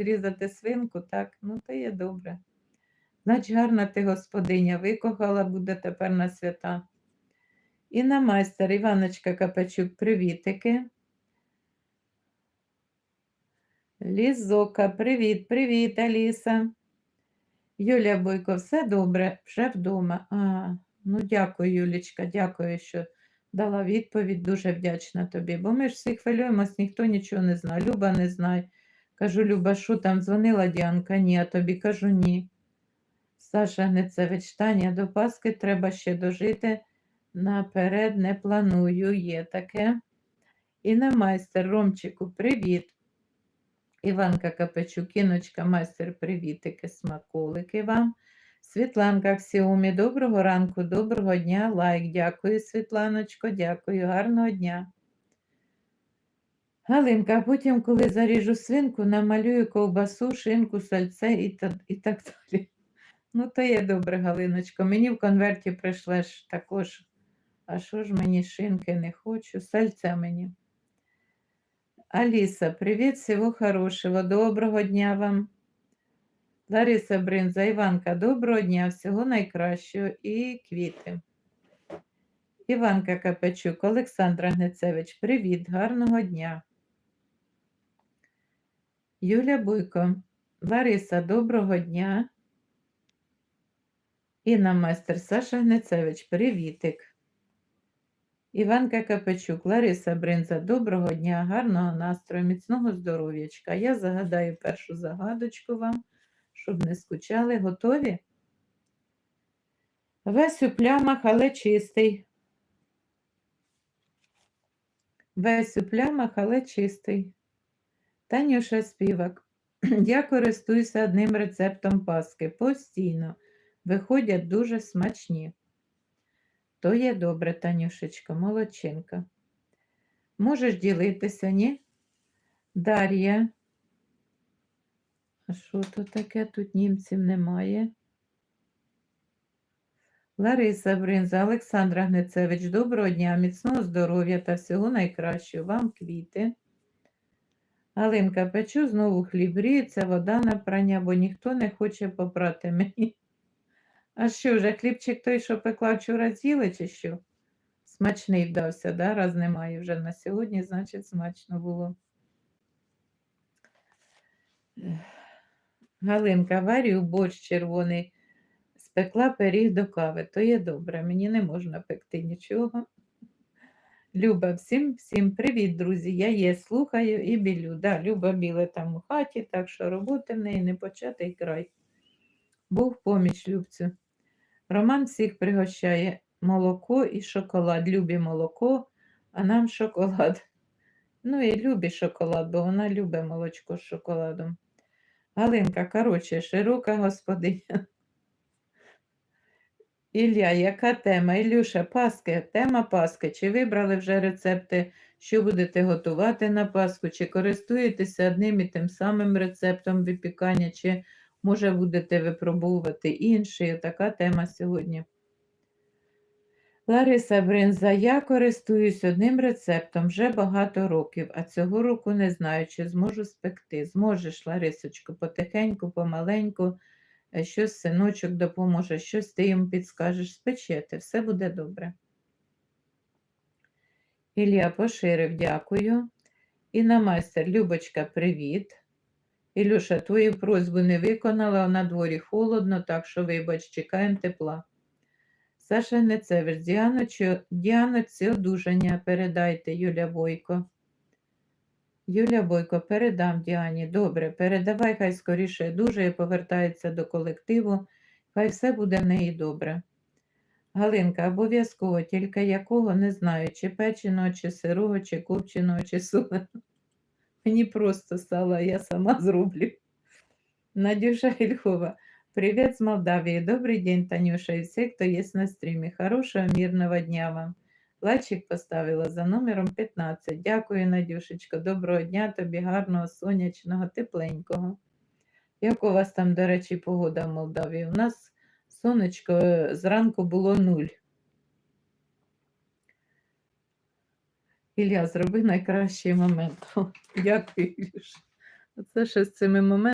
різати свинку, так, ну то є добре. Значить, гарна ти господиня, викохала буде тепер на свята. І на майстер Іваночка Капачук, привітики. Лізока, привіт, привіт, Аліса. Юлія Бойко, все добре, вже вдома. А, ну дякую, Юлічка, дякую, що дала відповідь. Дуже вдячна тобі. Бо ми ж всі хвилюємось, ніхто нічого не знає. Люба не знає. Кажу, Люба, що там дзвонила Діанка? Ні, а тобі кажу ні. Саша Гнецевич, Таня, до Паски треба ще дожити. Наперед не планую, є таке. І на майстер Ромчику, привіт. Іванка Капечук, Іночка, майстер, привітики, смаколики вам. Світланка Аксіомі, доброго ранку, доброго дня, лайк. Дякую, Світланочко, дякую, гарного дня. Галинка, а потім, коли заріжу свинку, намалюю ковбасу, шинку, сальце і, та, і так далі. Ну, то є добре, Галиночко. Мені в конверті прийшлеш також. А що ж мені шинки не хочу? Сальце мені. Аліса, привіт, всього хорошого, доброго дня вам. Лариса Бринза, Іванка, доброго дня, всього найкращого і квіти. Іванка Капачук, Олександра Гнецевич, привіт, гарного дня. Юля Буйко, Лариса, доброго дня. Інна майстер Саша Гнецевич, привітик. Іванка Капачук, Лариса Бринза, доброго дня, гарного настрою, міцного здоров'ячка. Я загадаю першу загадочку вам, щоб не скучали. Готові? Весь у плямах, але чистий. Весь у плямах, але чистий. Танюша Співак. Я користуюся одним рецептом паски постійно. Виходять дуже смачні. То є добре, Танюшечко, молодчинка. Можеш ділитися, ні? Дар'я. А що то таке? Тут німців немає. Лариса Бринза, Олександра Гнецевич, доброго дня, міцного здоров'я та всього найкращого. Вам квіти. Галинка, печу знову хліб, гріється вода на прання, бо ніхто не хоче попрати мені. А що вже хлібчик той, що пекла вчора з'їли, чи що? Смачний вдався, да? раз немає вже на сьогодні, значить, смачно було. Галинка, варю борщ червоний, спекла пиріг до кави. То є добре, мені не можна пекти нічого. Люба, всім, всім привіт, друзі. Я є, слухаю і білю. Да, Люба біле там у хаті, так що роботи в неї не початий край. Був поміч Любцю. Роман всіх пригощає молоко і шоколад. Любі молоко, а нам шоколад. Ну і любі шоколад, бо вона любить молочко з шоколадом. Галинка, коротше, широка господиня. Ілля, яка тема? Ілюша, Паски, тема Паски. Чи вибрали вже рецепти, що будете готувати на Пасху? Чи користуєтеся одним і тим самим рецептом випікання, чи може будете випробовувати інший? Така тема сьогодні. Лариса Бринза, я користуюсь одним рецептом вже багато років, а цього року не знаю, чи зможу спекти. Зможеш, Ларисочко, потихеньку, помаленьку, щось синочок допоможе, щось ти їм підскажеш, спечете, все буде добре. Ілля поширив, дякую. Інна майстер, Любочка, привіт. Ілюша, твою просьбу не виконала, на дворі холодно, так що, вибач, чекаємо тепла. Саша Гнецевич, Діаночці Діаноці одужання передайте, Юля Бойко. Юля Бойко, передам Діані. Добре, передавай, хай скоріше одужає, повертається до колективу, хай все буде в неї добре. Галинка, обов'язково, тільки якого не знаю, чи печеного, чи сирого, чи копченого, чи соленого. Мені просто стало, я сама зроблю. Надюша Ільхова. Привет с Молдавии. Добрый день, Танюша, и все, кто есть на стриме. Хорошего, мирного дня вам. Лайчик поставила за номером 15. Дякую, Надюшечко. Доброго дня тобі, гарного, сонячного, тепленького. Як у вас там, до речі, погода в Молдавії? У нас сонечко е, зранку було нуль. Ілля, зроби найкращий момент. Дякую, Ілюша. Це ще з цими моментами.